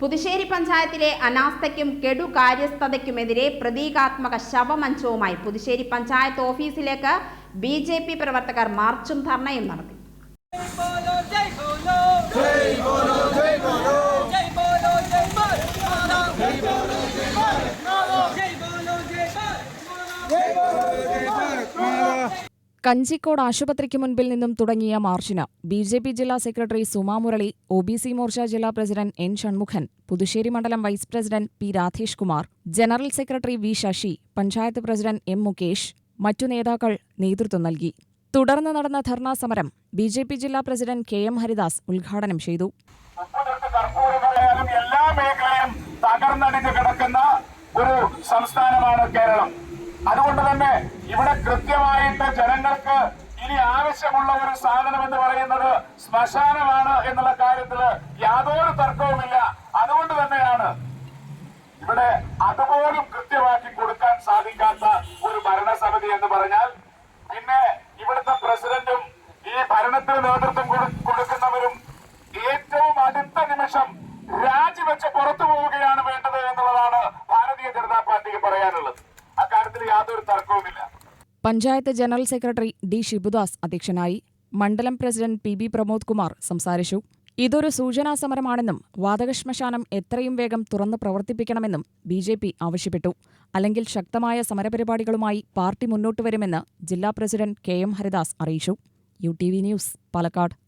പുതുശ്ശേരി പഞ്ചായത്തിലെ അനാസ്ഥയ്ക്കും കെടു കാര്യസ്ഥതയ്ക്കുമെതിരെ പ്രതീകാത്മക ശവമഞ്ചവുമായി പുതുശ്ശേരി പഞ്ചായത്ത് ഓഫീസിലേക്ക് ബി പ്രവർത്തകർ മാർച്ചും ധർണയും നടത്തി. കഞ്ചിക്കോട് ആശുപത്രിക്ക് മുൻപിൽ നിന്നും തുടങ്ങിയ മാർച്ചിന് ബി ജെ പി ജില്ലാ secretary Suma Murali O B C Morcha ജില്ലാ പ്രസിഡന്റ് എൻ ഷൺമുഖൻ പുതുശ്ശേരി മണ്ഡലം vice president P Radhesh Kumar general secretary V Sasi panchayat president M Mukesh മറ്റു നേതാക്കൾ നേതൃത്വം നൽകി. തുടർന്ന് നടന്ന ധർണാ സമരം ബി ജെ പി ജില്ലാ പ്രസിഡന്റ് കെ എം ഹരിദാസ് ഉദ്ഘാടനം ചെയ്തു. എല്ലാ മേഖലയും തകർന്നടിഞ്ഞു കിടക്കുന്ന ഒരു സംസ്ഥാനമാണ് കേരളം. അതുകൊണ്ട് തന്നെ ഇവിടെ കൃത്യമായിട്ട് ജനങ്ങൾക്ക് ഇനി ആവശ്യമുള്ള ഒരു സാധനം എന്ന് പറയുന്നത് ശ്മശാനമാണ് എന്നുള്ള കാര്യത്തിൽ യാതൊരു തർക്കവുമില്ല. അതുകൊണ്ട് തന്നെയാണ് ഇവിടെ അതുപോലും കൃത്യമാക്കി കൊടുക്കാൻ സാധിക്കാത്ത ഒരു ഭരണസമിതി എന്ന് പറഞ്ഞാൽ പിന്നെ ഇവിടുത്തെ പ്രസിഡന്റും ഈ ഭരണത്തിന് നേതൃത്വം panchayat general secretary D Shibudas അധ്യക്ഷനായി മണ്ഡലം president P B Pramod Kumar സംസാരിച്ചു. ഇതൊരു സൂചനാ സമരമാണെന്നും വാതകശ്മശാനം എത്രയും വേഗം തുറന്ന് പ്രവർത്തിപ്പിക്കണമെന്നും ബി ജെ പി ആവശ്യപ്പെട്ടു. അല്ലെങ്കിൽ ശക്തമായ സമരപരിപാടികളുമായി പാർട്ടി മുന്നോട്ട് വരുമെന്ന് ജില്ലാ പ്രസിഡന്റ് കെ എം ഹരിദാസ് അറിയിച്ചു. U T V news Palakkad.